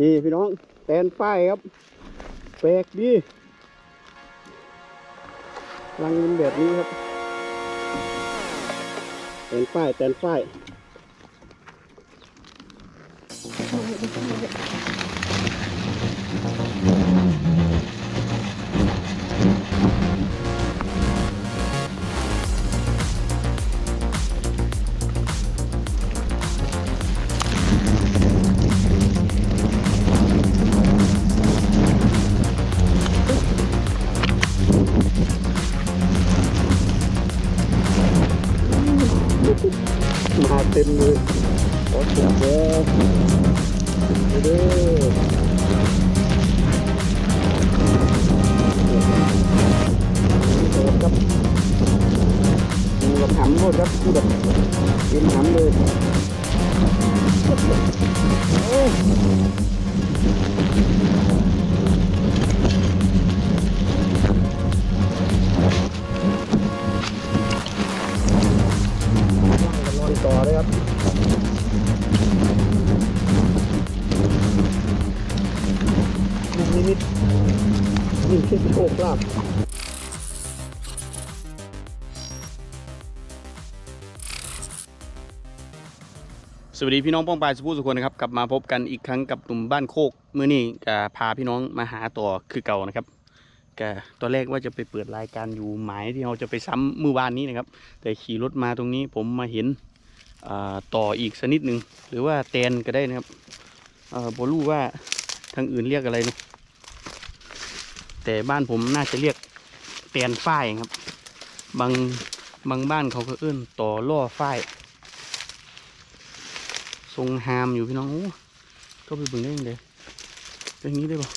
นี่พี่น้องแตนป้ายครับ แปลกดีรังมันแบบนี้ครับ แตนป้ายแตนป้าย เต็มเลยโอ้โหเด้อครับดูกับหำหมดครับดูแบบกินหำเลยโอ้ ต่อเลยครับลูกนิมิตนี่คือโชคลาภสวัสดีพี่น้องป้องปลายสุภูสุคนนะครับกลับมาพบกันอีกครั้งกับหนุ่มบ้านโคกเมื่อนี้ก็พาพี่น้องมาหาต่อคือเก่านะครับก็ตอนแรกว่าจะไปเปิดรายการอยู่หมายที่เราจะไปซ้ำมือวานนี้นะครับ แต่ขี่รถมาตรงนี้ผมมาเห็น ต่ออีกสักนิดหนึ่งหรือว่าแตนก็ได้นะครับเอ่อบรู้ว่าทางอื่นเรียกอะไรเนะแต่บ้านผมน่าจะเรียกแตนฝ้ายครับ บางบางบ้านเขาก็เอื้นต่อล่อฝ้ายทรงฮามอยู่พี่น้องโอ้เข้าไปเบิ่งได้ยังไงเป็นอย่างนี้ได้ปะ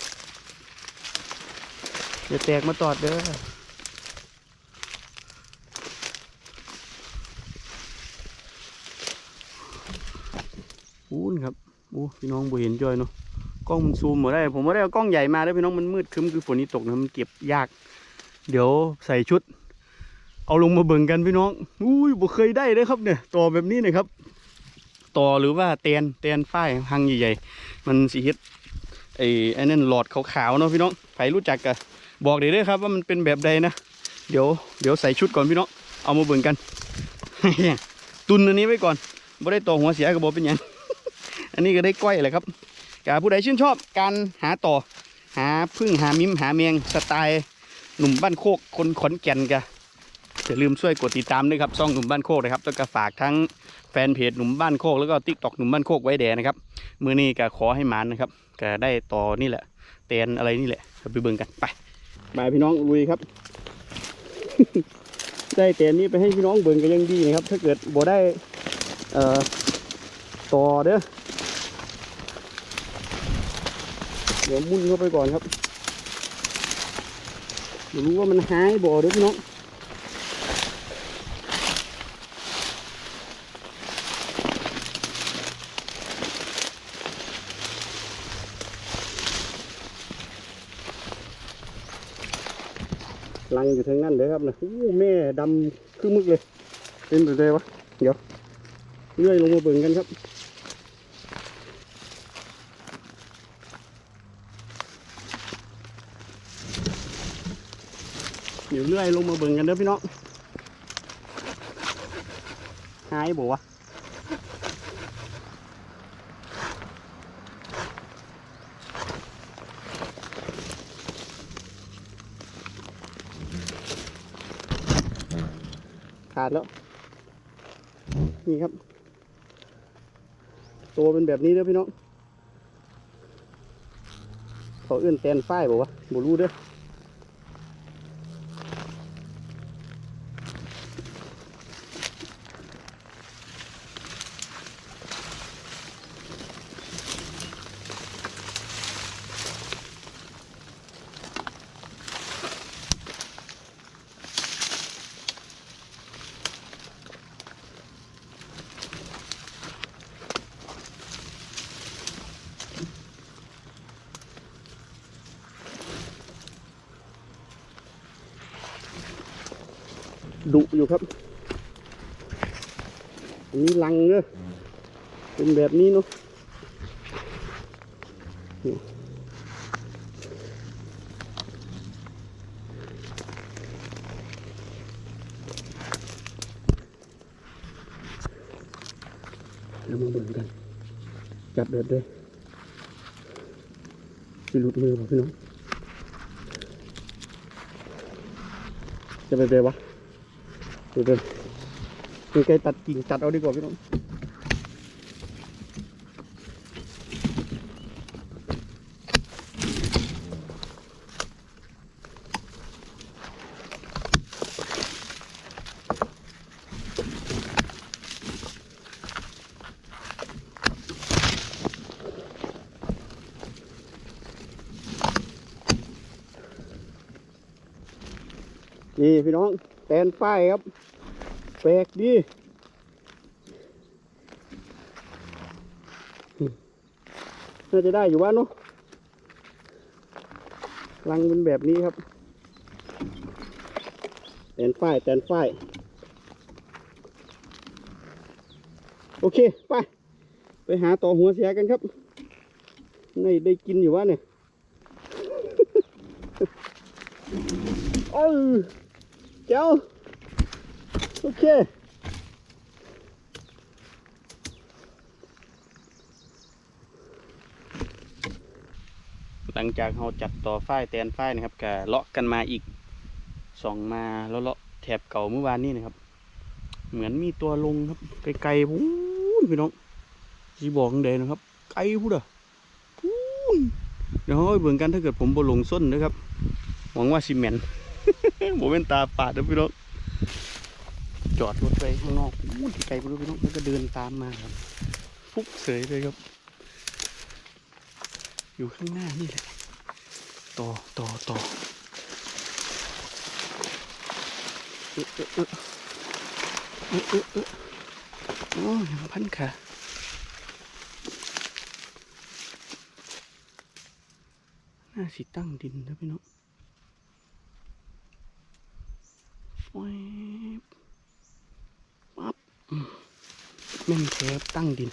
อย่าแตกมาตอดเด้อนครับโอ้พี่น้องบ่เห็นจอยเนาะกล้องมันซูมมดได้ ผมไม่ได้เอากล้องใหญ่มาเด้อพี่น้องมันมืดคึ้มคือฝนนี่ตกนะมันเก็บยาก เดี๋ยวใส่ชุด เอาลงมาเบิ่งกันพี่น้องอุ้ยบ่เคยได้เลยครับเนี่ยต่อแบบนี้นะครับต่อหรือว่าเตียนเตียนฝ้ายหังใหญ่ๆมันสีเฮ็ดไอ้ไอ้นั่นหลอดขาวๆเนาะพี่น้องใครรู้จักก็บอกเดี๋ยวด้วยครับว่ามันเป็นแบบใดนะเดี๋ยวเดี๋ยวใส่ชุดก่อนพี่น้องเอามาเบิ่งกัน ตุนอันนี้ไว้ก่อนบ่ได้ต่อหัวเสียก็บอกเป็นยัง อันนี้ก็ได้ก้อยแหละครับกาผู้ใดชื่นชอบการหาต่อ หาพึ่งหามิมหาเมียงสไตล์หนุ่มบ้านโคกคนขอนแก่นกะอย่าลืมช่วยกดติดตามด้วยครับช่องหนุ่มบ้านโคกนะครับแล้วก็ฝากทั้งแฟนเพจหนุ่มบ้านโคกแล้วก็ติ๊กตอกหนุ่มบ้านโคกไว้แดนะครับมือนี้ก็ขอให้หมานนะครับก็ได้ต่อนี่แหละเตนอะไรนี่แหละไปเบิ่งกันไปไปพี่น้องลุยครับ ได้เตนนี้ไปให้พี่น้องเบิ่งก็ยังดีนะครับ ถ้าเกิดบ่ได้เอ่อต่อเด้อ เดี๋ยวมุ่นเข้าไปก่อนครับเดี๋ยวรู้ว่ามันหายบ่อเด้อพี่น้องลังอยู่ทางนั้นเลยครับนะอู้แม่ดำคือมึกเลย เป็นแบบไรวะ เดี๋ยวเลื่อยลงมาเบิ่งกันครับ ดี๋ยวเลื่อยลงมาเบิ่งกันเด้อพี่น้องหายบ่วขาดแล้ว นี่ครับ ตัวเป็นแบบนี้เด้อพี่น้องเขาเอื้อนแตนฝ้ายบอกว่าบ่รู้เด้อ ดุอยู่ครับ อันนี้ลังเนอะเป็นแบบนี้เนาะแล้วมาเบิ่งกัน จับเด็ดเลยสิหลุดมือป่ะพี่น้อง จะไปเบวะ ดี๋ยวเดินมีไกลตัดกิ่งตัดเอาดีกว่าพี่น้องนี่พี่น้องแตนป้ายครับ แปลกดีน่าจะได้อยู่บ้าเนาะรังเป็นแบบนี้ครับแตนฝ้ายแตนฝ้ายโอเค ไป ไปหาต่อหัวเสียกันครับนี่ได้กินอยู่วะเนี่ยเออเจ้า โอเคหลังจากเราจัดต่อฝ้ายแตนฝ้ายนะครับก็เลาะกันมาอีกส่องมาแล้วเลาะแถบเก่าเมื่อวานนี้นะครับ เหมือนมีตัวลงครับไกลๆพูนพี่น้องจีบอกเดนนะครับ ไกลพูดอะพูนเดี๋ยวเราเบิ่งกันถ้าเกิดผมบ่ลงส้นนะครับ หวังว่าซีเมนต์โมเป็นตาปาดนะพี่น้อง จอดรถไปข้างนอกอู้ที่ไกลไปด้วยพี่น้องแล้วก็เดินตามมาครับฟุ๊กเสยเลยครับ อยู่ข้างหน้านี่แหละต่อต่อต่อเออเออเออเออเออเออโอ้ยังพันขาน่าสิตั้งดินนะพี่น้อง แวบปั๊บอืม แม่นแคบตั้งดิน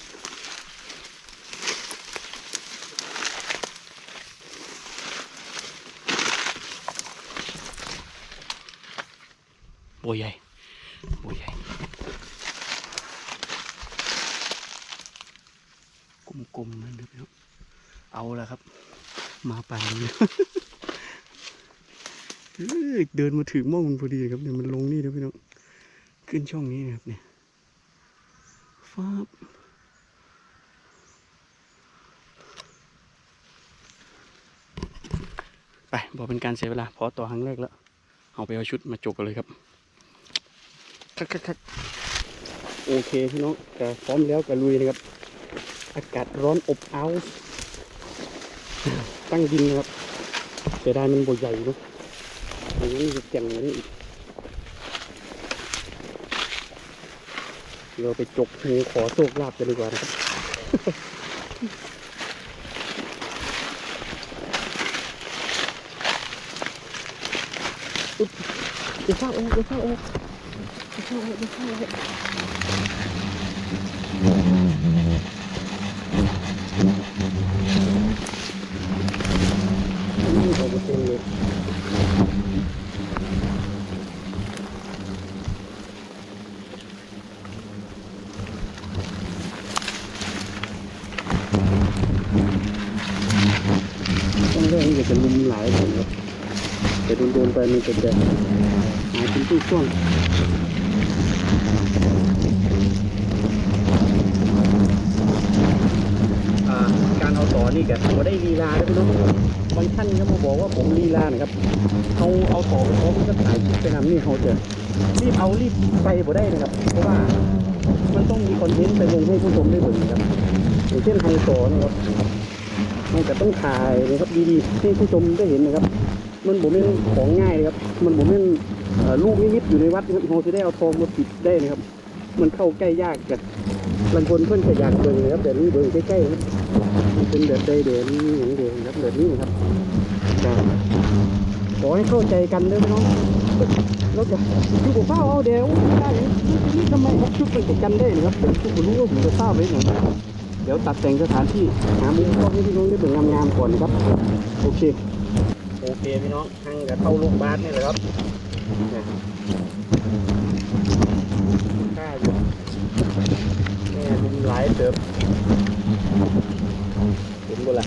บัวใหญ่ บัวใหญ่ กลมๆนั่นเด้อพี่น้องเอาละครับ มาป่านนี้เดินมาถึงม่องมันพอดีครับเนี่ยมันลงนี่นะพี่น้อง ขึ้นช่องนี้นะครับเนี่ย ฟ้าไปบอกเป็นการเสียเวลาพอต่อครั้งแรกแล้ว เอาไปเอาชุดมาจกกันเลยครับคักคักคักโอเคพี่น้องแต่พร้อมแล้วก็ลุยนะครับ อากาศร้อนอบอ้าวตั้งดินนะครับเสียดายมันบ่ใหญ่เนอะอันนี้จะแก่งกว่านี้อีก เราไปจกหูขอโชคลาภกันดีกว่านะครับเดี๋ยวเข้าออกเดี๋ยวเข้าออกเดี๋ยวเข้าออกเดี๋ยวเข้าออกนี่ออกมาเต็มเลย ต้องแรกนี่ก็จะลุมหลายคนครับแต่โดนๆไปมันจะจะหายเป็นช่วงๆอ่าการเอาต่อนี่ก็ถือว่าได้ลีลาด้วยพี่น้องบางท่านก็มาบอกว่าผมลีลานะครับเขาเอาต่อเขาก็ถ่ายไปนำนี่เขาจะรีบเอารีบไปบ่ได้นะครับ เพราะว่ามันต้องมีคอนเทนต์ไปลงให้ผู้ชมได้เห็นนะครับอย่างเช่นไฮโซนะครับ มันจะต้องถ่ายนะครับดีๆให้ผู้ชมได้เห็นนะครับ มันผมเป็นของง่ายนะครับ มันผมเป็นลูกนิมิตอยู่ในวัดนะครับเราจะได้เอาทองมาปิดได้นะครับ มันเข้าใกล้ยากกันบางคนเพื่อนก็อยากเบิ่งนะครับแต่นี่เบิ่งใกล้ๆนะครับมันเป็นแบบใดเด่นอย่างเด่นครับแบบนี้นะครับขอให้เข้าใจกันด้วยน้องแล้วก็คือผมเฝ้าเอาเดี๋ยวได้อย่งนี้ทำไมครับชุดมันจะกันได้นะครับแต่ผมรู้ว่าผมจะเฝ้าไว้หน่อย เดี๋ยวตัดแต่งสถานที่หามุมกล้องให้พี่น้องได้เป็นงงามๆก่อนนะครับ โอเค โอเคพี่น้องทางกับเข้าลูกบาสนี่แหละครับเนี่ยค่าอยู่แม่มุมหลายเติบเห็นบ่ล่ะ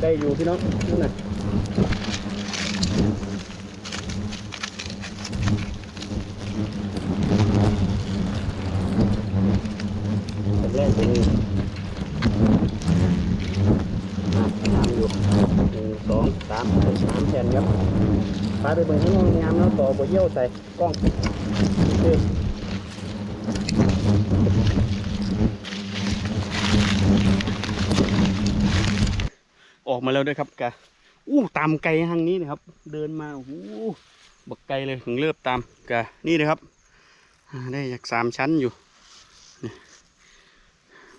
ได้อยู่พี่น้องนู่นน่ะแรกตรงนี้งามอยู่หนึ่งสองสามสามแผ่นครับพาไปเบิ่งข้างนอกงามแล้วต่อบ่เยี่ยวใส่กล้องโอเคออกมา แล้วด้วยครับกะอู้ตามไกลทางนี้นะครับ เดินมาโอ้โหบักไกลเลยถึงเลิบตามกะนี่นะครับ ได้จากสามชั้นอยู่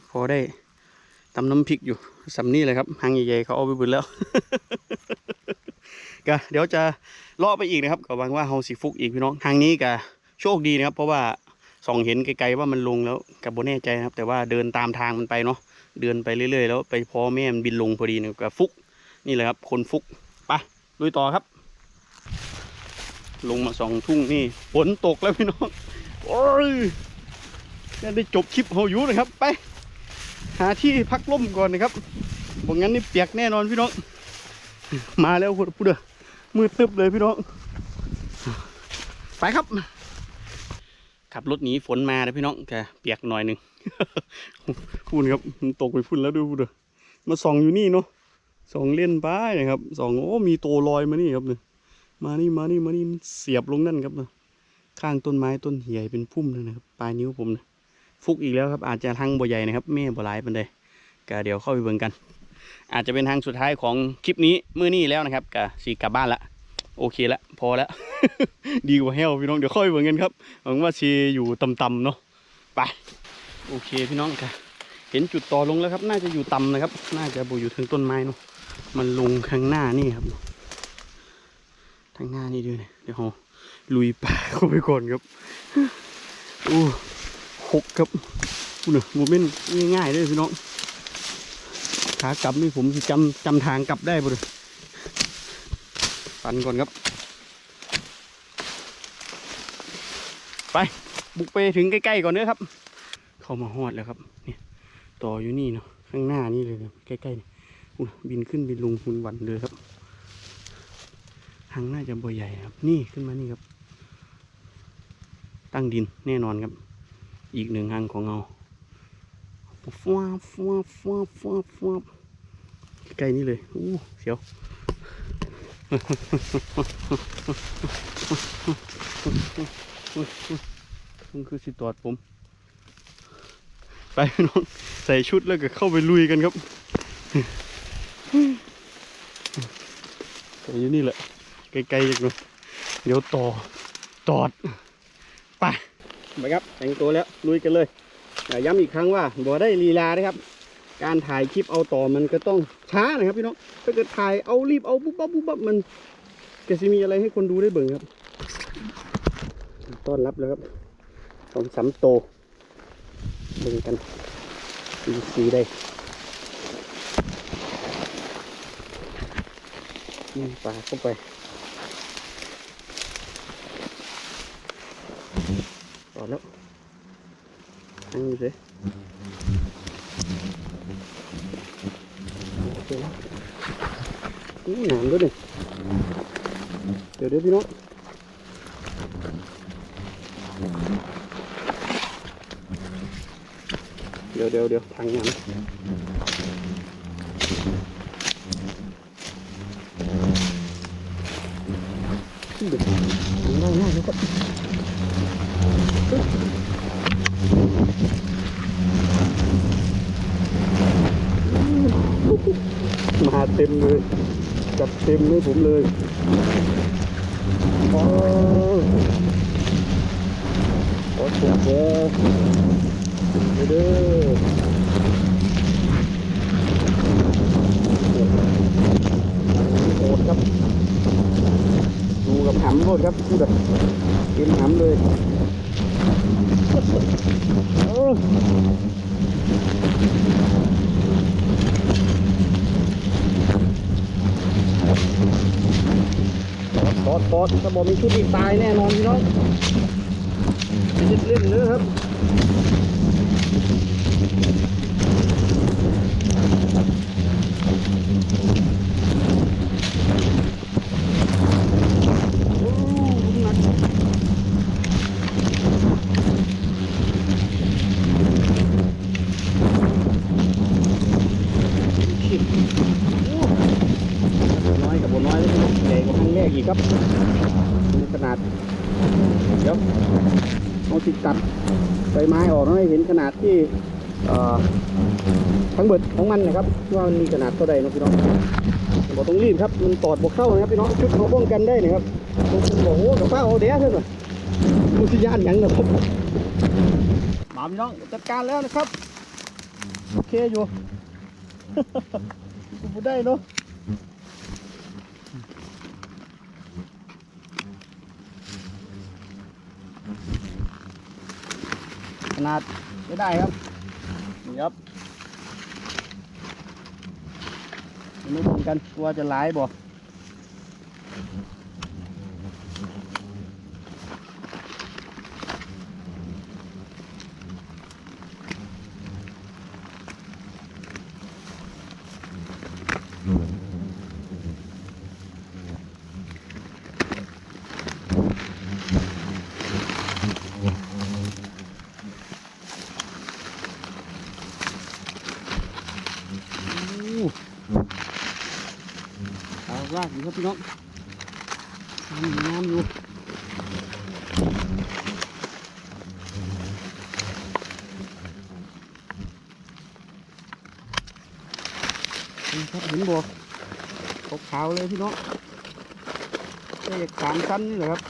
พอได้ตำน้ำพริกอยู่สำนี่เลยครับหางใหญ่ๆเขาเอาไปบุญแล้วก็เดี๋ยวจะเลาะไปอีกนะครับก็หวังว่าเฮาสิฟุกอีกพี่น้องทางนี้ก็โชคดีนะครับ เพราะว่าส่องเห็นไกลๆว่ามันลงแล้วกับโบแน่ใจนะครับ แต่ว่าเดินตามทางมันไปเนาะเดินไปเรื่อยๆ แล้วไปพอแม่มันบินลงพอดีเนี่ยก็ฟุก นี่แหละครับ คนฟุกไปลุยต่อครับ ลงมาสองทุ่งนี่ฝนตกแล้วพี่น้องโอ้ยจะได้จบคลิปเฮาอยู่นะครับ ไป หาที่พักร่มก่อนนะครับบอกงั้นนี่เปียกแน่นอนพี่น้อง มาแล้วพูดพูดเด้อมืดตึบเลยพี่น้อง ไปครับ ขับรถหนีฝนมาเลยพี่น้องแกเปียกหน่อยหนึ่งพูดครับมันตกไปพุ่นแล้วดูพูดเด้อมาส่องอยู่นี่เนาะ สองเล่นไปนะครับสองโอ้มีโตลอยมานี่ครับเนี่ยมานี่มานี่มานี่เสียบลงนั่นครับเนี่ยข้างต้นไม้ต้นใหญ่เป็นพุ่มเลยนะครับปลายนิ้วผมนะฟุกอีกแล้วครับอาจจะทั้งบ่ใหญ่นะครับแม่บ่หลายปันใดก็เดี๋ยวเข้าไปเบิ่งกัน อาจจะเป็นทางสุดท้ายของคลิปนี้เมื้อนี้แล้วนะครับกะสีกลับบ้านละโอเคละพอแล้วดีกว่าเฮลพี่น้องเดี๋ยวค่อยเบิ่งกันครับหวังว่าชีอยู่ต่ำๆเนาะไปโอเคพี่น้องค่ะเห็นจุดต่อลงแล้วครับ น่าจะอยู่ต่ำนะครับ น่าจะบูอยู่ถึงต้นไม้เนาะ มันลงข้างหน้านี่ครับทางหน้านี่ด้วยเนี่ยเดี๋ยวเราลุยป่าเข้าไปก่อนครับโอ้หกครับอู้เนอะโมเมนต์ง่ายๆเลยพี่น้องขากลับนี่ผมจำจำทางกลับได้บ่เลยปันก่อนครับ ไปบุกไปถึงใกล้ๆก่อนเด้อครับ เข้ามาฮอดแล้วครับนี่ต่ออยู่นี่เนาะข้างหน้านี่เลยใกล้ๆนี่ย บินขึ้นบินลงหุนหวันเลยครับหางน่าจะบ่ใหญ่ครับ นี่ขึ้นมานี่ครับ ตั้งดินแน่นอนครับ อีกหนึ่งหางของเราฟ้าฟ้าฟ้าฟ้าฟ้าใกล้นี่เลยอู้เสียวมันคือสิตอดผม ไปน้อง ใส่ชุดแล้วก็เข้าไปลุยกันครับ อยู่นี่แหละไกลๆจากหนู้นเดี๋ยวต่อตอดไปไปครับแต่งตัวแล้วลุยกันเลยย้ำอีกครั้งว่าบ่ได้ลีลานะครับ การถ่ายคลิปเอาต่อมันก็ต้องช้านะครับพี่น้องถ้าเกิดถ่ายเอารีบเอาปุ๊บปั๊บปุ๊บปั๊บมันจะมีอะไรให้คนดูได้เบิ่งครับต้อนรับแล้วครับสองสามโตเบิ่งกันสีสีได้ นี่ปลาเข้าไปต่อแล้วนั่งอยู่สิโอเคแล้วอู้หนามด้วยดิเดี๋ยวเดี๋ยวพี่น้องเดี๋ยวเดี๋ยวเดี๋ยวทางยัง ขึ้นด็กง่ายง่ายนะครับมาเต็มเลย จัดเต็มเลยผมเลยโอ้โอ้ถูกเจอเด้อโหดครับ กับหำโหดครับพูดแบบเต็มหำเลยปอดปอดถ้าบอกมีชุดอีกตายแน่นอนพี่น้องเล่นเล่นเลยครับ โอ้หนักชิบโอ้น้อยกับบน้อยเลยใหญ่กว่าครั้งแรกอีกครับดูขนาด เดี๋ยวเอาติดตัดใบไม้ออกให้เห็นขนาดที่เอ่อ ทั้งเบิดของมันนะครับว่ามันมีขนาดเท่าใดเนาะพี่น้องบอกต้องรีบครับมันตอดบกเข้านะครับพี่น้องชุดเขาป้องกันได้นะครับบางคนบอกโอ้กับป้าเอาเดี๋ยเถอะมุสิยานยังนะครับมาพี่น้องจัดการแล้วนะครับโอเคอยู่กูได้เนาะขนาดไม่ได้ครับนี่ครับไไม่เหมือนกันว่าจะร้ายบ่ากอยู่ครับพี่น้องน้ำอยู่น้ำอยู่นี่ครับเห็นบ่ขาวเลยพี่น้องได้จากสามชั้นนี่แหละครับ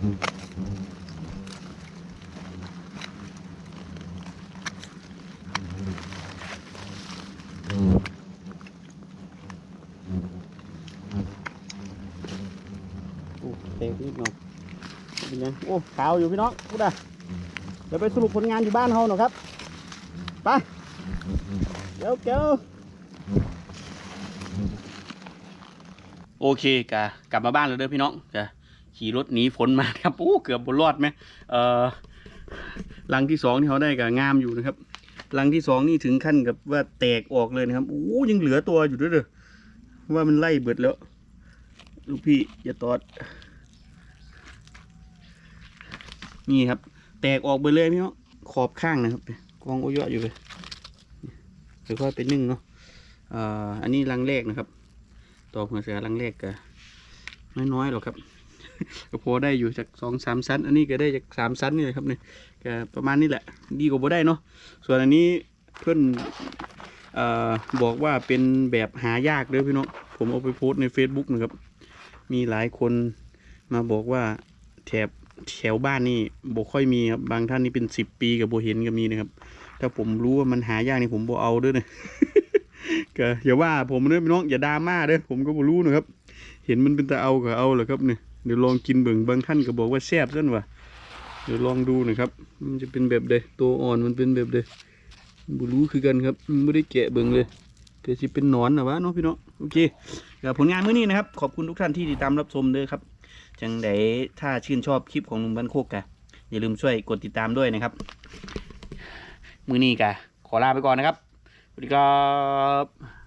เตะนิดหน่อยเป็นไงโอ้ขาวอยู่พี่น้องพูดอะเดี๋ยวไปสรุปผลงานอยู่บ้านเฮาหน่อยครับไปเจ้าเจ้าโอเคกะกลับมาบ้านแล้วเด้อพี่น้องจ้ะ ขี่รถหนีฝนมาครับโอ้เกือบบนรอดไหมเอ่อลังที่สองที่เขาได้กะงามอยู่นะครับลังที่สองนี่ถึงขั้นกับว่าแตกออกเลยนะครับโอ้ยังเหลือตัวอยู่ด้วยเด้อว่ามันไล่เบิดแล้ว ลูกพี่อย่าตอด นี่ครับ แตกออกไปเลยพี่น้องขอบข้างนะครับกองโอยอะอยู่เลยเดี๋ยวค่อยไปนึ่งเนาะอ่าอันนี้รังแรกนะครับ ต่อหัวเสือรังแรกก็น้อยๆหรอกครับ ก็พอได้อยู่จากสองสามชั้น อันนี้ก็ได้จากสามชั้นนี่เลยครับเนี่ยก็ประมาณนี้แหละ ดีกว่าบ่ได้เนาะส่วนอันนี้เพื่อนอบอกว่าเป็นแบบหายากเด้อพี่น้องผมเอาไปโพสต์ใน Facebook นะครับ มีหลายคนมาบอกว่าแถบแถวบ้านนี่บ่ค่อยมีครับบางท่านนี่เป็นสิบปีกับโบเห็นก็มีนะครับ ถ้าผมรู้ว่ามันหายากนี่ผมโบเอาด้วยนะก็อย่าว่าผมเด้อพี่น้องอย่าดราม่าเด้อผมก็บ่รู้นะครับ เห็นมันเป็นตาเอาก็เอาแหละครับเนี่ย เดี๋ยวลองกินเบิ่งบางท่านก็บอกว่าแซ่บซั่นว่ะเดี๋ยวลองดูนะครับ มันจะเป็นแบบใดตัวอ่อนมันเป็นแบบใดบ่รู้คือกันครับไม่ได้แกะเบิ่งเลยเกิดสิเป็นหนอนนะวะเนาะพี่น้องโอเคกับผลงานมื้อนี้นะครับ ขอบคุณทุกท่านที่ติดตามรับชมด้วยครับจังไดถ้าชื่นชอบคลิปของลุงบ้านโคกกะอย่าลืมช่วยกดติดตามด้วยนะครับ มื้อนี้กะขอลาไปก่อนนะครับสวัสดีครับ